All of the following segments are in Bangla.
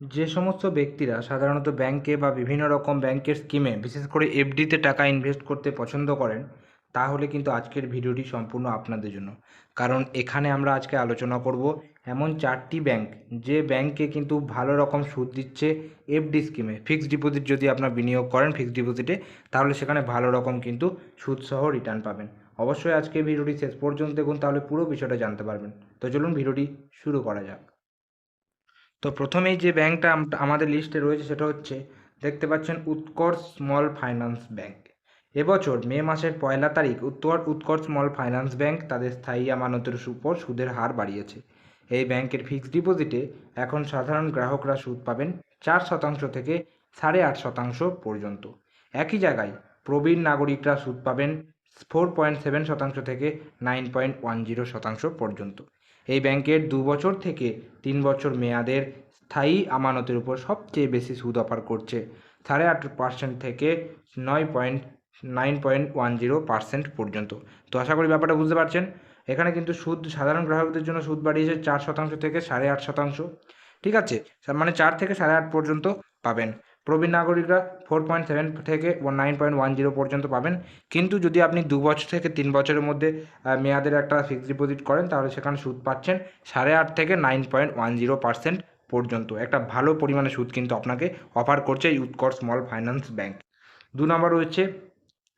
যে সমস্ত ব্যক্তিরা সাধারণত ব্যাংকে বা বিভিন্ন রকম ব্যাংকের স্কিমে, বিশেষ করে এফডিতে টাকা ইনভেস্ট করতে পছন্দ করেন, তাহলে কিন্তু আজকের ভিডিওটি সম্পূর্ণ আপনাদের জন্য। কারণ এখানে আমরা আজকে আলোচনা করব এমন চারটি ব্যাংক, যে ব্যাংকে কিন্তু ভালো রকম সুদ দিচ্ছে এফডি স্কিমে। ফিক্সড ডিপোজিট যদি আপনার বিনিয়োগ করেন ফিক্সড ডিপোজিটে, তাহলে সেখানে ভালো রকম কিন্তু সুদসহ রিটার্ন পাবেন। অবশ্যই আজকে ভিডিওটি শেষ পর্যন্ত দেখুন, তাহলে পুরো বিষয়টা জানতে পারবেন। তো চলুন ভিডিওটি শুরু করা যাক। তো প্রথমেই যে ব্যাংকটা আম- আমাদের লিস্টে রয়েছে সেটা হচ্ছে, দেখতে পাচ্ছেন উৎকর্ষ স্মল ফাইন্যান্স ব্যাংক এবছর মে মাসের পয়লা তারিখ উত্তর উৎকর্ষ স্মল ফাইন্যান্স ব্যাংক তাদের স্থায়ী আমানতের উপর সুদের হার বাড়িয়েছে। এই ব্যাংকের ফিক্সড ডিপোজিটে এখন সাধারণ গ্রাহকরা সুদ পাবেন চার শতাংশ থেকে সাড়ে আট শতাংশ পর্যন্ত। একই জায়গায় প্রবীণ নাগরিকরা সুদ পাবেন ফোর পয়েন্ট সেভেন শতাংশ থেকে নাইন পয়েন্ট ওয়ান জিরো শতাংশ পর্যন্ত। এই ব্যাংকের দু বছর থেকে তিন বছর মেয়াদের স্থায়ী আমানতের উপর সবচেয়ে বেশি সুদ অফার করছে। সাড়ে আট পার্সেন্ট থেকে নয় point, nine point one zero percent পর্যন্ত। তো আশা করি ব্যাপারটা বুঝতে পারছেন। এখানে কিন্তু সুদ, সাধারণ গ্রাহকদের জন্য সুদ বাড়িয়েছে চার শতাংশ থেকে সাড়ে আট শতাংশ। ঠিক আছে? মানে চার থেকে সাড়ে আট পর্যন্ত পাবেন। প্রবীণ নাগরিকরা ফোর পয়েন্ট সেভেন থেকে নাইন পয়েন্ট ওয়ান জিরো পর্যন্ত পাবেন। কিন্তু যদি আপনি দু বছর থেকে তিন বছরের মধ্যে মেয়াদের একটা ফিক্সড ডিপোজিট করেন, তাহলে সেখানে সুদ পাচ্ছেন সাড়ে আট থেকে nine point one zero percent পর্যন্ত। একটা ভালো পরিমাণে সুদ কিন্তু আপনাকে অফার করছে এই স্মল ফাইন্যান্স ব্যাংক দু নম্বর রয়েছে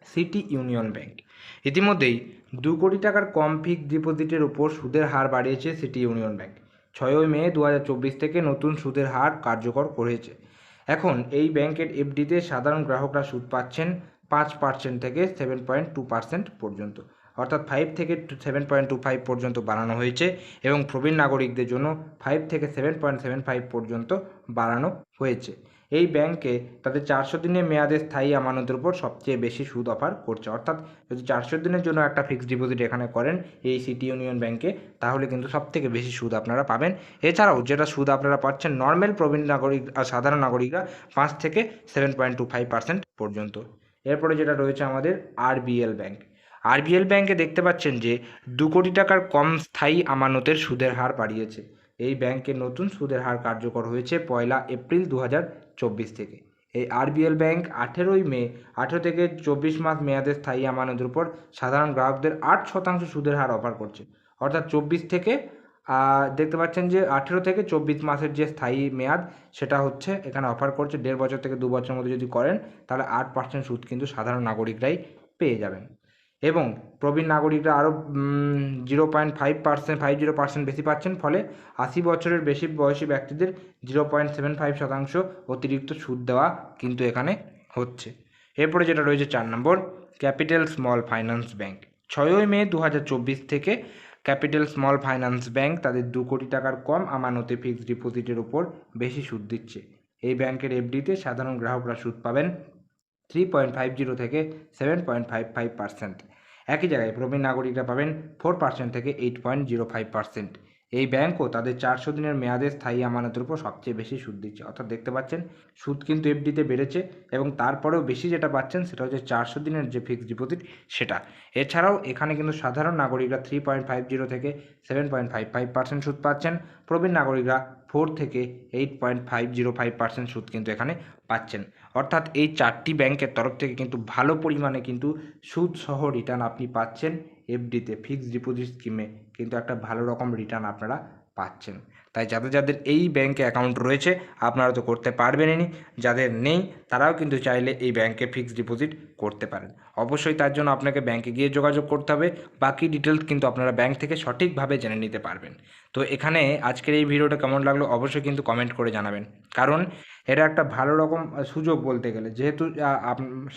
সিটি ইউনিয়ন ব্যাংক ইতিমধ্যেই দু কোটি টাকার কম ফিক্সড ডিপোজিটের উপর সুদের হার বাড়িয়েছে সিটি ইউনিয়ন ব্যাংক ছয়ই মে দু হাজার চব্বিশ থেকে নতুন সুদের হার কার্যকর করেছে। এখন এই ব্যাংকের এফডিতে সাধারণ গ্রাহকরা সুদ পাচ্ছেন পাঁচ পার্সেন্ট থেকে সেভেন পয়েন্ট টু পার্সেন্ট পর্যন্ত। অর্থাৎ ফাইভ থেকে সেভেন পয়েন্ট টু ফাইভ পর্যন্ত বাড়ানো হয়েছে এবং প্রবীণ নাগরিকদের জন্য ফাইভ থেকে সেভেন পয়েন্ট সেভেন ফাইভ পর্যন্ত বাড়ানো হয়েছে। এই ব্যাংকে তাদের চারশো দিনের মেয়াদে স্থায়ী আমানতের উপর সবচেয়ে বেশি সুদ অফার করছে। অর্থাৎ যদি চারশো দিনের জন্য একটা ফিক্সড ডিপোজিট এখানে করেন এই সিটি ইউনিয়ন ব্যাংকে তাহলে কিন্তু সবথেকে বেশি সুদ আপনারা পাবেন। এছাড়াও যেটা সুদ আপনারা পাচ্ছেন নর্মাল প্রবীণ নাগরিক সাধারণ নাগরিকরা পাঁচ থেকে seven point two five percent পর্যন্ত। এরপরে যেটা রয়েছে আমাদের আরবিএল ব্যাংক আরবিএল ব্যাংকে দেখতে পাচ্ছেন যে দু কোটি টাকার কম স্থায়ী আমানতের সুদের হার বাড়িয়েছে। এই ব্যাংকের নতুন সুদের হার কার্যকর হয়েছে পয়লা এপ্রিল দু হাজার চব্বিশ থেকে। এই আরবিএল ব্যাংক আঠেরোই মে, আঠেরো থেকে চব্বিশ মাস মেয়াদের স্থায়ী আমানতের উপর সাধারণ গ্রাহকদের আট শতাংশ সুদের হার অফার করছে। অর্থাৎ চব্বিশ থেকে দেখতে পাচ্ছেন যে আঠেরো থেকে চব্বিশ মাসের যে স্থায়ী মেয়াদ, সেটা হচ্ছে এখানে অফার করছে। দেড় বছর থেকে দু বছরের মধ্যে যদি করেন, তাহলে আট পার্সেন্ট সুদ কিন্তু সাধারণ নাগরিকরাই পেয়ে যাবেন। এবং প্রবীণ নাগরিকরা আরও zero point five percent five zero percent বেশি পাচ্ছেন, ফলে আশি বছরের বেশি বয়সী ব্যক্তিদের জিরো পয়েন্ট সেভেন ফাইভ শতাংশ অতিরিক্ত সুদ দেওয়া কিন্তু এখানে হচ্ছে। এরপরে যেটা রয়েছে চার নম্বর, ক্যাপিটাল স্মল ফাইন্যান্স ব্যাংক। ছয়ই মে দু হাজার চব্বিশ থেকে ক্যাপিটাল স্মল ফাইন্যান্স ব্যাংক তাদের দু কোটি টাকার কম আমানতে ফিক্সড ডিপোজিটের উপর বেশি সুদ দিচ্ছে। এই ব্যাংকের এফডিতে সাধারণ গ্রাহকরা সুদ পাবেন থ্রি পয়েন্ট ফাইভ জিরো থেকে seven point five five percent একই জায়গায় প্রবীণ নাগরিকরা পাবেন ফোর পার্সেন্ট থেকে eight point zero five percent এই ব্যাংকও তাদের চারশো দিনের মেয়াদে স্থায়ী আমানতের উপর সবচেয়ে বেশি সুদ দিচ্ছে। অর্থাৎ দেখতে পাচ্ছেন, সুদ কিন্তু এফডিতে বেড়েছে এবং তারপরেও বেশি যেটা পাচ্ছেন সেটা হচ্ছে চারশো দিনের যে ফিক্সড ডিপোজিট সেটা। এছাড়াও এখানে কিন্তু সাধারণ নাগরিকরা থ্রি পয়েন্ট ফাইভ জিরো থেকে seven point five five percent সুদ পাচ্ছেন। প্রবীণ নাগরিকরা ফোর থেকে eight point five zero five percent সুদ কিন্তু এখানে পাচ্ছেন। অর্থাৎ এই চারটি ব্যাংকের তরফ থেকে কিন্তু ভালো পরিমাণে কিন্তু সুদ সহ রিটার্ন আপনি পাচ্ছেন। এফডিতে ফিক্সড ডিপোজিট স্কিমে কিন্তু একটা ভালো রকম রিটার্ন আপনারা পাচ্ছেন। তাই যাদের যাদের এই ব্যাংকে অ্যাকাউন্ট রয়েছে, আপনারা তো করতে পারবেনই যাদের নেই, তারাও কিন্তু চাইলে এই ব্যাংকে ফিক্সড ডিপোজিট করতে পারেন। অবশ্যই তার জন্য আপনাকে ব্যাংকে গিয়ে যোগাযোগ করতে হবে। বাকি ডিটেলস কিন্তু আপনারা ব্যাংক থেকে সঠিকভাবে জেনে নিতে পারবেন। তো এখানে আজকের এই ভিডিওটা কেমন লাগল, অবশ্যই কিন্তু কমেন্ট করে জানাবেন। কারণ এটা একটা ভালো রকম সুযোগ বলতে গেলে। যেহেতু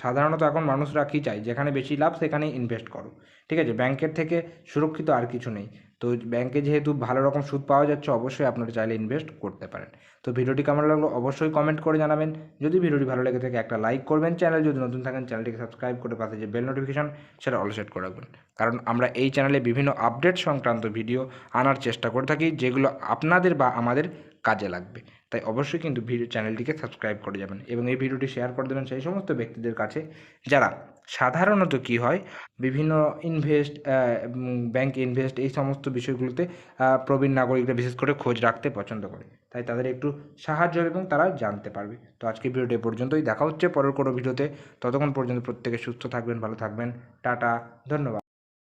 সাধারণত এখন মানুষরা কী চায়, যেখানে বেশি লাভ সেখানেই ইনভেস্ট করো। ঠিক আছে? ব্যাংকের থেকে সুরক্ষিত আর কিছু নেই। তো ব্যাংকে যেহেতু ভালো রকম সুদ পাওয়া যাচ্ছে, অবশ্যই আপনারা চাইলে ইনভেস্ট করতে পারেন। তো ভিডিওটি কেমন লাগল অবশ্যই কমেন্ট করে জানাবেন। যদি ভিডিওটি ভালো লেগে থাকে, একটা লাইক করবেন। চ্যানেল যদি নতুন থাকেন, চ্যানেলটিকে সাবস্ক্রাইব করে পাশে যে বেল নোটিফিকেশন সেটা অল সেট করে রাখবেন। কারণ আমরা এই চ্যানেলে বিভিন্ন আপডেট সংক্রান্ত ভিডিও আনার চেষ্টা করে থাকি, যেগুলো আপনাদের বা আমাদের কাজে লাগবে। তাই অবশ্যই কিন্তু ভিডিও চ্যানেলটিকে সাবস্ক্রাইব করে যাবেন এবং এই ভিডিওটি শেয়ার করে দেবেন সেই সমস্ত ব্যক্তিদের কাছে। যারা সাধারণত কি হয়, বিভিন্ন ইনভেস্ট ব্যাংক ইনভেস্ট এই সমস্ত বিষয়গুলোতে প্রবীণ নাগরিকরা বিশেষ করে খোঁজ রাখতে পছন্দ করে। তাই তাদের একটু সাহায্য হবে এবং তারা জানতে পারবে। তো আজকে ভিডিওটি পর্যন্তই। দেখা হচ্ছে পরের কোনো ভিডিওতে। ততক্ষণ পর্যন্ত প্রত্যেকে সুস্থ থাকবেন, ভালো থাকবেন। টাটা, ধন্যবাদ।